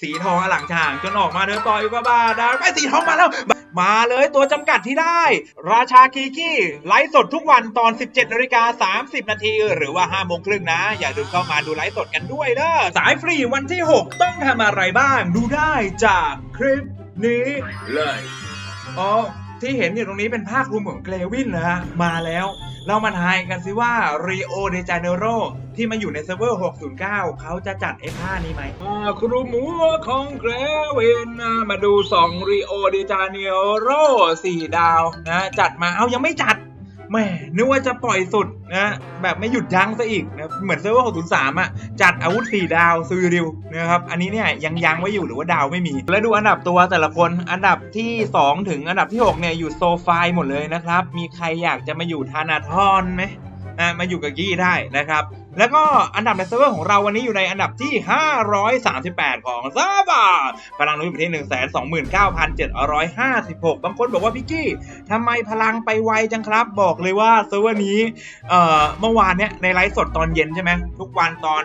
สีทองอลังช่างจนออกมาเดินต่ออยู่ก็บ้าดาไปสีทองมาแล้ว มาเลยตัวจำกัดที่ได้ ราชาคีกี้ไลฟ์สดทุกวันตอน 17นาฬิกา30 นาที หรือว่า5โมงครึ่งนะ อย่าลืมเข้ามาดูไลฟ์สดกันด้วยเด้อสายฟรีวันที่ 6 ต้องทำอะไรบ้างดูได้จากคลิปนี้เลยอ๋อที่เห็นอยู่ตรงนี้เป็นภาครวมของเกลวินนะฮะมาแล้ว เรามาทายกันสิว่ารีโอเดจาเนโรที่มาอยู่ในเซิร์ฟเวอร์ 609 เขาจะจัดไอ้ผ้านี้ไหมครูหมูของเกลวินนมาดู2 Rio de Janeiro 4ดาวนะจัดมาเอายังไม่จัด แหม่นึกว่าจะปล่อยสุดนะแบบไม่หยุดยั้งซะอีกนะเหมือนเซิร์ฟเวอร์603อะจัดอาวุธ 4 ดาวซูริวนะครับอันนี้เนี่ยยังยั้งไว้อยู่หรือว่าดาวไม่มี แล้วดูอันดับตัวแต่ละคนอันดับที่ 2 ถึงอันดับที่ 6 เนี่ย อยู่โซฟายหมดเลยนะครับ มีใครอยากจะมาอยู่ธานาทอนไหมนะมาอยู่กับกี้ได้นะครับ แล้วก็อันดับในเซิร์ฟเวอร์ของเราวันนี้อยู่ในอันดับที่ 538 ของเซิร์ฟเวอร์พลังรู้อยู่ที่ 129,756 บางคนบอกว่าพี่กี้ทำไมพลังไปไวจังครับ บอกเลยว่าเซิร์ฟเวอร์นี้เอ่อเมื่อวานเนี้ยในไลฟ์สดตอนเย็นใช่ไหมทุกวันตอน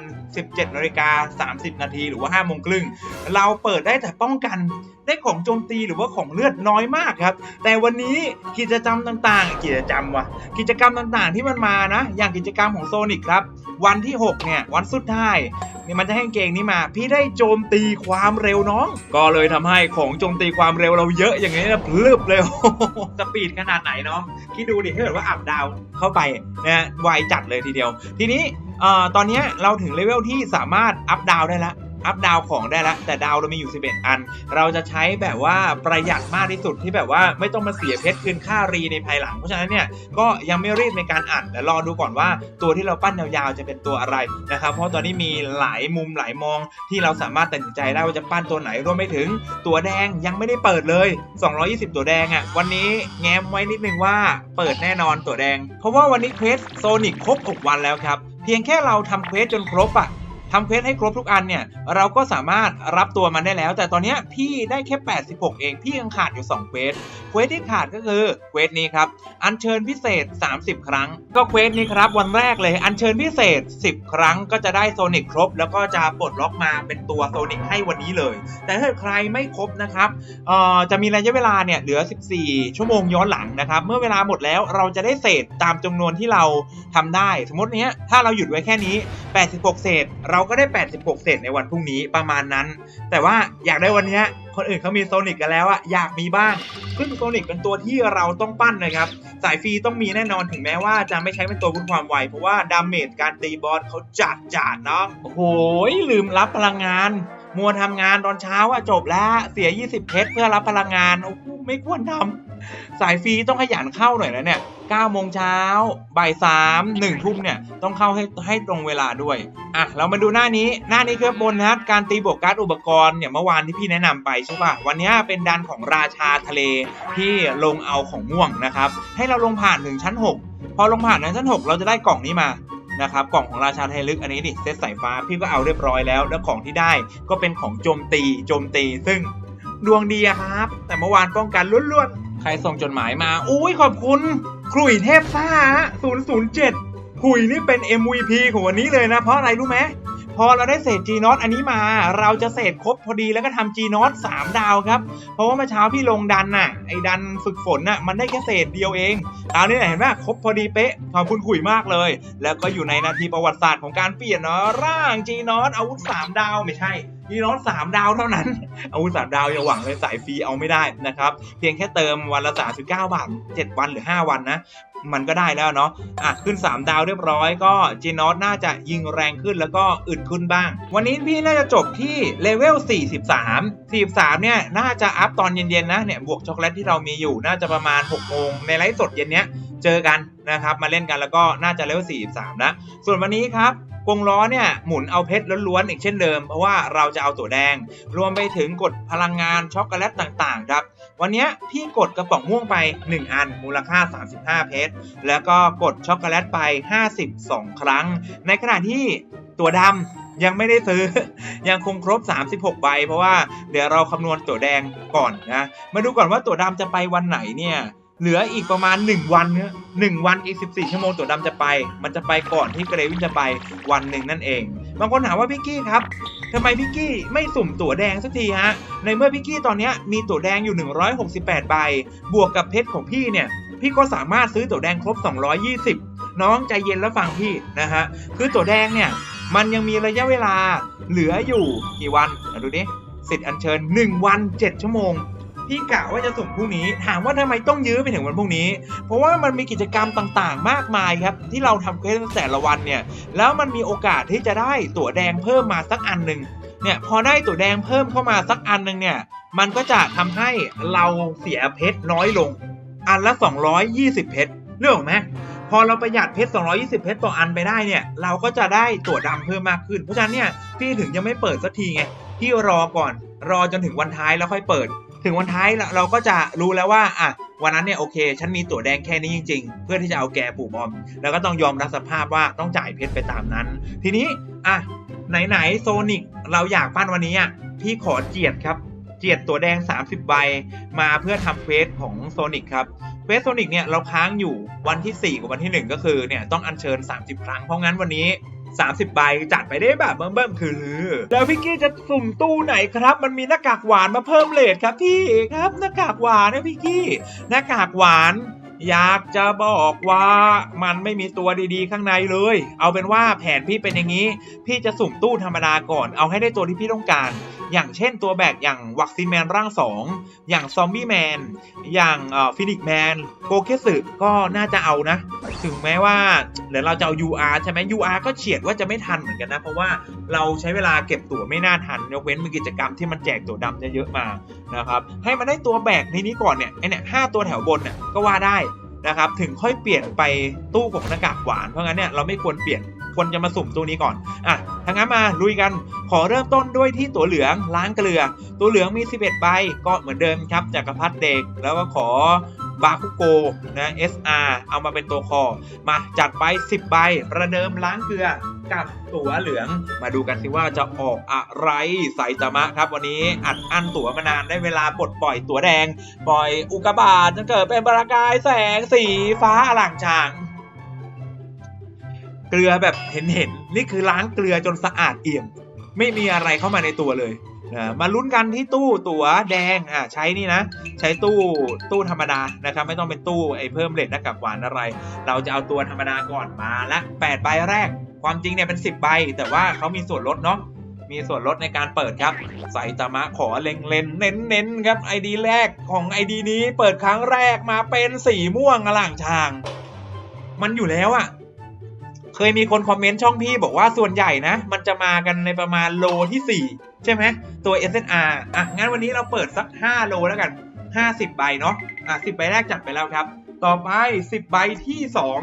17นาฬิกา30 นาทีหรือว่า5โมงครึ่งเราเปิดได้แต่ป้องกันได้ของโจมตีหรือว่าของเลือดน้อยมากครับ แต่วันนี้กิจกรรมต่างๆ กิจกรรมวะกิจกรรมต่างๆที่มันมานะ อย่างกิจกรรมของโซนิกครับวันที่ 6 เนี่ย วันสุดท้ายเนี่ยมันจะให้กางเกงนี้มา พี่ได้โจมตีความเร็วน้อง ก็เลยทำให้ของโจมตีความเร็วเราเยอะอย่างนี้นะพลึบเลยโอ้โหสปีดขนาดไหนน้องคิดดูดิถ้าเกิดว่าอัพดาวเข้าไปนะฮะไวจัดเลยทีเดียว ทีนี้ เอ่อตอนนี้เราถึงเลเวลที่สามารถอัพดาวได้แล้วอัพดาวของได้แล้วแต่ดาวเรามีอยู่ 11 อัน เราจะใช้แบบว่าประหยัดมากที่สุดที่แบบว่าไม่ต้องมาเสียเพชรคืนค่ารีในภายหลัง เพราะฉะนั้นเนี่ยก็ยังไม่รีบในการอัดแต่รอดูก่อนว่าตัวที่เราปั้นยาวๆจะเป็นตัวอะไรนะครับเพราะตอนนี้มีหลายมุมหลายมองที่เราสามารถตัดสินใจได้ว่าจะปั้นตัวไหนรวมไปถึงตัวแดงยังไม่ได้เปิดเลย 220 ตัวแดงอะ่ะวันนี้แง้มไว้นิดนึงว่าเปิดแน่นอนตัวแดง เพราะว่าวันนี้เควสโซนิกครบ6วันแล้วครับ เพียงแค่เราทำเควสจนครบอะ ทำเควสให้ครบทุกอันเนี่ยเราก็สามารถรับตัวมันได้แล้ว แต่ตอนนี้พี่ได้แค่ 86 เอง พี่ยังขาดอยู่2เควสเควสที่ขาดก็คือเควสนี้ครับอัญเชิญพิเศษ 30 ครั้ง ก็เควสนี้ครับวันแรกเลยอัญเชิญพิเศษ 10 ครั้งก็จะได้โซนิกครบ แล้วก็จะปลดล็อกมาเป็นตัวโซนิกให้วันนี้เลย แต่ถ้าใครไม่ครบนะครับจะมีระยะเวลาเนี่ยเหลือ 14 ชั่วโมงย้อนหลังนะครับเมื่อเวลาหมดแล้วเราจะได้เศษตามจำนวนที่เราทำได้ สมมติเนี้ยถ้าเราหยุดไว้แค่นี้ 86 เศษเราก็ได้ 86 เศษในวันพรุ่งนี้ประมาณนั้น แต่ว่าอยากได้วันนี้คนอื่นเขามีโซนิกกันแล้วอะอยากมีบ้าง ซึ่งโซนิกเป็นตัวที่เราต้องปั้นนะครับ สายฟรีต้องมีแน่นอนถึงแม้ว่าจะไม่ใช้เป็นตัวพุ่ความไว เพราะว่าดาเมจการตีบอสเขาจัดจัดเนาะโอ้โหลืมรับพลังงาน มัวทำงานตอนเช้าอะจบแล้วเสีย 20 เพชรเพื่อรับพลังงานโอ้โหไม่ควรทำสายฟรีต้องขยันเข้าหน่อยนะเนี่ย 9โมงเช้าบ่าย3 1ทุ่มเนี่ยต้องเข้าให้ให้ตรงเวลาด้วยอะเรามาดูหน้านี้หน้านี้คือโบนัสการตีบวกการอุปกรณ์เนี่ยเมื่อวานที่พี่แนะนำไปใช่ป่ะวันนี้เป็นดันของราชาทะเลที่ลงเอาของม่วงนะครับให้เราลงผ่านถึงชั้น 6 พอลงผ่านถึงชั้น 6 เราจะได้กล่องนี้มานะครับกล่องของราชาไทยลึกอันนี้ดิเซตสายฟ้าพี่ก็เอาเรียบร้อยแล้ว แล้วของที่ได้ก็เป็นของโจมตีโจมตี ซึ่งดวงดีครับ แต่เมื่อวานป้องกันล้วนๆ ใครส่งจดหมายมา อุ้ยขอบคุณ ครุยเทพซ่า007คุยนี่เป็น MVP ของวันนี้เลยนะ เพราะอะไรรู้ไหมพอเราได้เศษ G น็อตอันนี้มา เราจะเศษครบพอดีแล้วก็ทำ G น็อต3ดาวครับ เพราะว่าเมื่อเช้าพี่ลงดันน่ะไอ้ดันฝึกฝนน่ะมันได้แค่เศษเดียวเองคราวนี้เห็นไหมครบพอดีเป๊ะขอบคุณขุยมากเลย แล้วก็อยู่ในนาทีประวัติศาสตร์ของการเปลี่ยนเนาะร่างจีนอสอาวุธ3ดาวไม่ใช่ จีนอส3ดาวเท่านั้นอาวุธ3ดาวอย่าหวังเลยสายฟรีเอาไม่ได้นะครับ เพียงแค่เติมวันละ39บาท7วันหรือ 5 วันนะ มันก็ได้แล้วเนาะอะขึ้น 3 ดาวเรียบร้อยก็จีนอสน่าจะยิงแรงขึ้นแล้วก็อึดขึ้นบ้าง วันนี้พี่น่าจะจบที่เลเวล43 43เนี่ยน่าจะอัพตอนเย็นๆนะเนี่ยบวกช็อกโกแลตที่เรามีอยู่น่าจะประมาณ6โมงในไลฟ์สดเย็นเนี้ยเจอกันนะครับมาเล่นกันแล้วก็น่าจะเลเวล43นะส่วนวันนี้ครับ กงล้อเนี่ยหมุนเอาเพชรล้วนๆอีกเช่นเดิม เพราะว่าเราจะเอาตัวแดง รวมไปถึงกดพลังงานช็อกโกแลตต่างๆครับ วันนี้พี่กดกระป๋องม่วงไป 1 อันมูลค่า 35 เพชร แล้วก็กดช็อกโกแลตไป 52 ครั้ง ในขณะที่ตัวดำยังไม่ได้ซื้อ ยังคงครบ 36 ใบ เพราะว่าเดี๋ยวเราคำนวณตัวแดงก่อนนะ มาดูก่อนว่าตัวดำจะไปวันไหนเนี่ย เหลืออีกประมาณ 1 วันเนี่ยหนึ่งวันอีก 14 ชั่วโมงตัวดำจะไป มันจะไปก่อนที่เกรวินจะไปวันหนึ่งนั่นเอง บางคนถามว่าพี่กี้ครับทำไมพี่กี้ไม่สุ่มตั๋วแดงสักทีฮะ ในเมื่อพี่กี้ตอนนี้มีตั๋วแดงอยู่ 168 ใบ บวกกับเพชรของพี่เนี่ย พี่ก็สามารถซื้อตั๋วแดงครบ 220 น้องใจเย็นแล้วฟังพี่นะฮะ คือตั๋วแดงเนี่ย มันยังมีระยะเวลาเหลืออยู่กี่วันอะดูดิสิทธิ์อัญเชิญ 1 วัน 7 ชั่วโมง พี่กะว่าจะส่งพรุ่งนี้ ถามว่าทำไมต้องยื้อไปถึงวันพรุ่งนี้ เพราะว่ามันมีกิจกรรมต่างๆ มากมายครับ ที่เราทำเควสแต่ละวันเนี่ย แล้วมันมีโอกาสที่จะได้ตั๋วแดงเพิ่มมาสักอันหนึ่งเนี่ยพอได้ตั๋วแดงเพิ่มเข้ามาสักอันหนึ่งเนี่ย มันก็จะทำให้เราเสียเพชรน้อยลง อันละ 220 เพชรเรื่องไหมพอเราประหยัดเพชร 220 เพชรต่ออันไปได้เนี่ย เราก็จะได้ตั๋วดำเพิ่มมากขึ้น เพราะฉะนั้นเนี่ยพี่ถึงยังไม่เปิดสักทีไง พี่รอก่อน รอจนถึงวันท้ายแล้วค่อยเปิด ถึงวันท้ายเราเราก็จะรู้แล้วว่าอะวันนั้นเนี่ยโอเคฉันมีตั๋วแดงแค่นี้จริง ๆ เพื่อที่จะเอาแกปู่บอม แล้วก็ต้องยอมรับสภาพว่าต้องจ่ายเพชรไปตามนั้น ทีนี้อะไหนๆโซนิกเราอยากปั้นวันนี้อะพี่ขอเจียดครับเจียดตั๋วแดง 30 ใบมาเพื่อทำเควสของโซนิกครับเควสโซนิกเนี่ยเราค้างอยู่วันที่ 4 กับวันที่ 1 ก็คือเนี่ยต้องอัญเชิญ 30 ครั้งเพราะงั้นวันนี้ 30 ใบจัดไปได้แบบเบิ่มๆคือ แล้วพี่กี้จะสุ่มตู้ไหนครับ มันมีหน้ากากหวานมาเพิ่มเลทครับพี่ครับหน้ากากหวานนะพี่กี้หน้ากากหวานอยากจะบอกว่ามันไม่มีตัวดีๆข้างในเลย เอาเป็นว่าแผนพี่เป็นอย่างนี้ พี่จะสุ่มตู้ธรรมดาก่อน เอาให้ได้ตัวที่พี่ต้องการ อย่างเช่นตัวแบกอย่างวัคซีนแมนร่าง 2 อย่างซอมบี้แมนอย่างฟินิกแมนโกเคสึก็น่าจะเอานะ ถึงแม้ว่าเดี๋ยวเราจะเอา UR ใช่ไหม UR ก็เฉียดว่าจะไม่ทันเหมือนกันนะ เพราะว่าเราใช้เวลาเก็บตั๋วไม่น่าทันยกเว้นมีกิจกรรมที่มันแจกตั๋วดำเยอะๆมานะครับให้มันได้ตัวแบกในนี้ก่อนเนี่ยไอเนี่ยห้าตัวแถวบนเนี่ยก็ว่าได้ นะครับถึงค่อยเปลี่ยนไปตู้ของหน้ากากหวานเพราะงั้นเนี่ยเราไม่ควรเปลี่ยนควรจะมาสุ่มตัวนี้ก่อน อะถ้างั้นมาลุยกัน ขอเริ่มต้นด้วยที่ตัวเหลืองล้างเกลือ ตัวเหลืองมี 11 ใบ ก็เหมือนเดิมครับจักรพรรดิเด็ก แล้วก็ขอบาคุโกนะ SR เอามาเป็นตัวคอ มาจัดไป 10 ใบ ประเดิมล้างเกลือ กับตั๋วเหลือง มาดูกันสิว่าจะออกอะไรไซตามะครับ วันนี้อัดอั้นตั๋วมานานได้เวลาปลดปล่อยตั๋วแดง ปล่อยอุกบาทจนเกิดเป็นประกายแสงสีฟ้าอล่างฉางเกลือแบบเห็นเห็นๆนี่คือล้างเกลือจนสะอาดเอี่ยม ไม่มีอะไรเข้ามาในตัวเลย มาลุ้นกันที่ตู้ตั๋วแดงอะใช้นี่นะ ใช้ตู้ตู้ธรรมดานะครับ ไม่ต้องเป็นตู้ไอ้เพิ่มเลทหน้ากากหวานอะไร เราจะเอาตัวธรรมดาก่อนมาละ8ใบแรก ความจริงเนี่ยเป็น 10 ใบ แต่ว่าเขามีส่วนลดเนาะมีส่วนลดในการเปิดครับใส่ตามะขอเล็งเลนเน้นเน้นครับไอดีแรกของไอดีนี้เปิดครั้งแรกมาเป็นสีม่วงอล่างชาง มันอยู่แล้วอะ เคยมีคนคอมเมนต์ช่องพี่บอกว่าส่วนใหญ่นะ มันจะมากันในประมาณโลที่ 4 ใช่ไหมตัว SNR อะงั้นวันนี้เราเปิดสัก 5 โลแล้วกัน 50 ใบเนาะอะ10 ใบแรกจัดไปแล้วครับ ต่อไป 10 ใบที่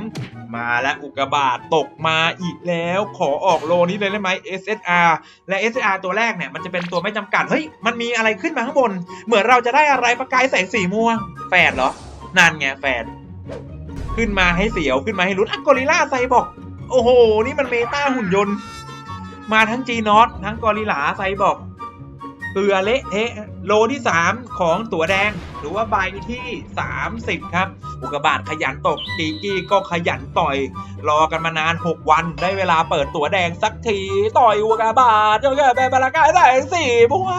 2 มาแล้วอุกกาบาตตกมาอีกแล้วขอออกโลนี้เลยได้ไหม SSR และ SSR ตัวแรกเนี่ยมันจะเป็นตัวไม่จำกัด เฮ้ย มันมีอะไรขึ้นมาข้างบน เหมือนเราจะได้อะไรประกายแสงสีม่วงแฝดเหรอนั่นไงแฝดขึ้นมาให้เสียวขึ้นมาให้ลุ้นอะกอริล่าไซบอก โอ้โห นี่มันเมตาหุ่นยนต์ มาทั้งจีนอตทั้งกอริลลาไซบอกเกลือเละเทะโลที่ 3 ของตั๋วแดง หรือว่าใบที่ 30 ครับ อุกกาบาตขยันตกกีกี้ก็ขยันต่อย รอกันมานาน 6 วัน ได้เวลาเปิดตั๋วแดงสักที ต่อยอุกกาบาตจนเกิดเป็นบรรากายแสงสีบัว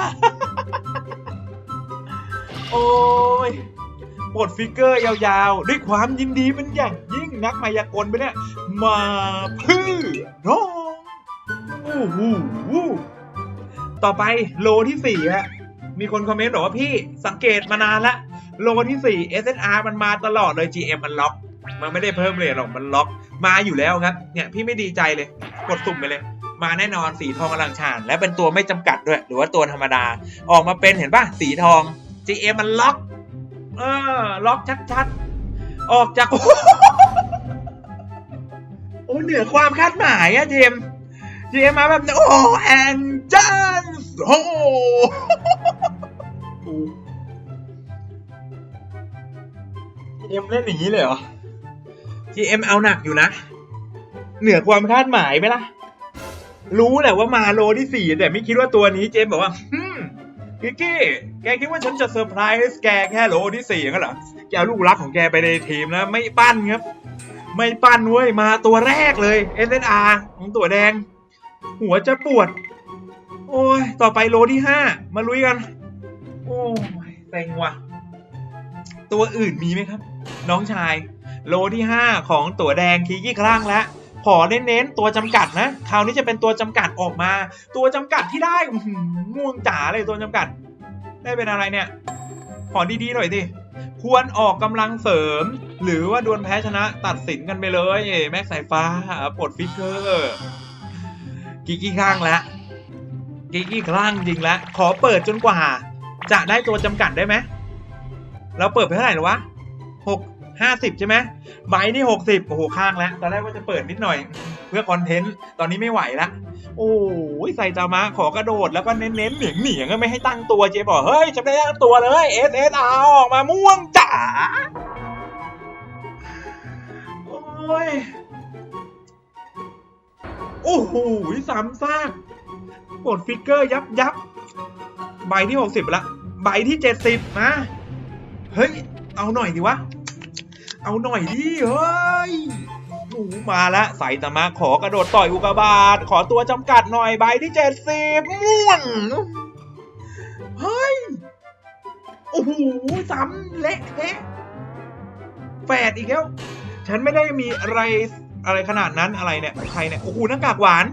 โอ้ย ปลดฟิกเกอร์ยาวๆ ด้วยความยินดีเป็นอย่างยิ่งนักมายากลไปเนี่ย มาเพื่อน้องโอ้โหต่อไปโลที่สี่ฮะมีคนคอมเมนต์บอกว่าพี่สังเกตมานานละโลที่สี่ SSR มันมาตลอดเลย GM มันล็อก มันไม่ได้เพิ่มเลยหรอกมันล็อก มาอยู่แล้วครับ เนี่ยพี่ไม่ดีใจเลย กดสุ่มไปเลยมาแน่นอนสีทองอลังชาน และเป็นตัวไม่จำกัดด้วย หรือว่าตัวธรรมดา ออกมาเป็นเห็นป่ะ สีทอง GM มันล็อก เออ ล็อกชัดๆ ออกจาก โอ้เหนือความคาดหมายอะเจมส์เจมมาแบบโอ้แอนจันส์โอ้เจมส์เล่นอย่างนี้เลยเหรอ GM เอาหนักอยู่นะ เหนือความคาดหมายไหมล่ะ รู้แหละว่ามาโลที่สี่แต่ไม่คิดว่าตัวนี้เจมส์บอกว่า กิกกี้ แกคิดว่าฉันจะเซอร์ไพรส์แกแค่โลที่สี่งั้นเหรอ แกเอาลูกรักของแกไปในทีมนะไม่ปั้นครับ ไม่ปั้นเว้ย มาตัวแรกเลย SNR ของตัวแดง หัวจะปวด โอ้ย ต่อไปโลที่ห้ามาลุยกัน โอ้ยเซ็งว่ะ ตัวอื่นมีไหมครับ น้องชายโลที่ห้าของตัวแดงคีกี้คลั่งแล้ว ขอเน้นๆตัวจำกัดนะ คราวนี้จะเป็นตัวจำกัดออกมา ตัวจำกัดที่ได้อื้อหือม่วงจ๋าเลยตัวจำกัด ได้เป็นอะไรเนี่ย ขอดีๆหน่อยสิควรออกกำลังเสริม หรือว่าดวลแพ้ชนะตัดสินกันไปเลย แม็กสายฟ้าปลดฟิกเกอร์กิกกี้ข้างแล้วกิกกี้ข้างจริงแล้วขอเปิดจนกว่า จะได้ตัวจำกัดได้ไหมเราเปิดไปเท่าไหร่หรอวะหก ห้าสิบใช่ไหมใบนี่หกสิบโอ้โห ข้างแล้ว ตอนแรกว่าจะเปิดนิดหน่อย เพื่อคอนเทนต์ ตอนนี้ไม่ไหวละ โอ้ยใส่จามะขอกระโดดแล้วก็เน้นๆเหนียงเหนียงไม่ให้ตั้งตัวเจ๊บอก เฮ้ยจะไม่ตั้งตัวเลย S S R ออกมาม่วงจ๋า โอ้ย โอ้โหสามซากกดฟิกเกอร์ยับยับใบที่หกสิบละ ใบที่เจ็ดสิบมาเฮ้ย เอาหน่อยดิวะ เอาหน่อยดิเฮ้ยหนูมาละใส่ตะมาขอกระโดดต่อยอุกาบาตขอตัวจำกัดหน่อยใบที่เจ็ดสิบม่วนเฮ้ย โอ้โหซ้ำเละเทะแฝดอีกแล้ว ฉันไม่ได้มีอะไรอะไรขนาดนั้นอะไรเนี่ย ใครเนี่ย โอ้โหหน้ากากหวาน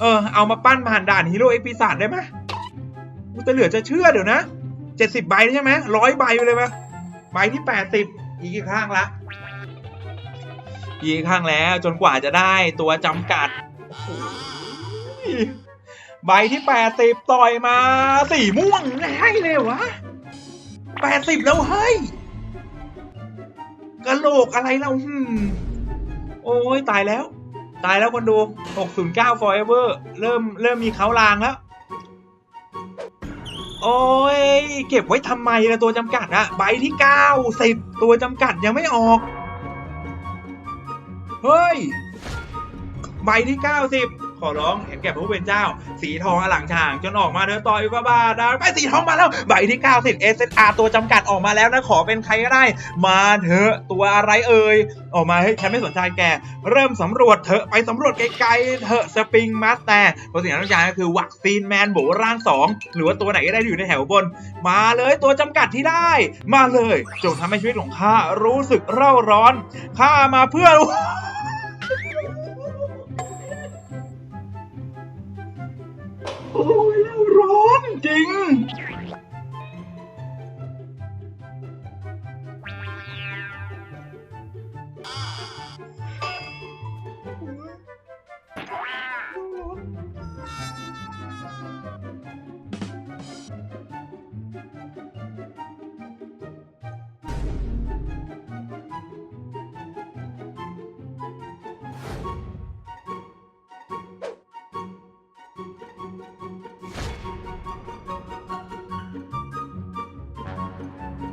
เออ เอามาปั้นผ่านด่านฮีโร่เอพิซาดได้ไหมกูจะเหลือจะเชื่อเดี๋ยวนะเจ็ดสิบใบใช่ไหมร้อยใบเลยไหมใบที่แปดสิบ อีกกี่ข้างละยีข้างแล้วจนกว่าจะได้ตัวจำกัดโอ้โหใบที่แปดสิบต่อยมาสีม่วงให้เลยวะแปดสิบแล้วเฮ้ยกะโหลกอะไรเราหืมโอ้ยตายแล้ว ตายแล้วคนดู 609 forever เริ่มเริ่มมีเขาลางแล้ว โอ้ยเก็บไว้ทำไมละตัวจำกัดอะใบที่เก้าสิบตัวจำกัดยังไม่ออก เฮ้ย ใบที่เก้าสิบ ขอร้องเห็นแก่พระผู้เป็นเจ้า สีทองอลังฉาง จนออกมาเดินต่อยก็บ้าดาไปสีทองมาแล้ว ใบที่90 SSR ตัวจำกัดออกมาแล้วนะขอเป็นใครก็ได้ มาเถอะตัวอะไรเอ่ยออกมาเฮ้ยฉันไม่สนใจแก เริ่มสำรวจเถอะไปสำรวจไกลๆเถอะสปริงมาสแต่เพราะสิ่งที่ต้องการก็คือวัคซีนแมนโบร่าง 2 หรือว่าตัวไหนก็ได้อยู่ในแถวบน มาเลยตัวจำกัดที่ได้ มาเลยจงทำให้ชีวิตของข้ารู้สึกเร่าร้อนข้ามาเพื่อ โอ้ยร้อนจริง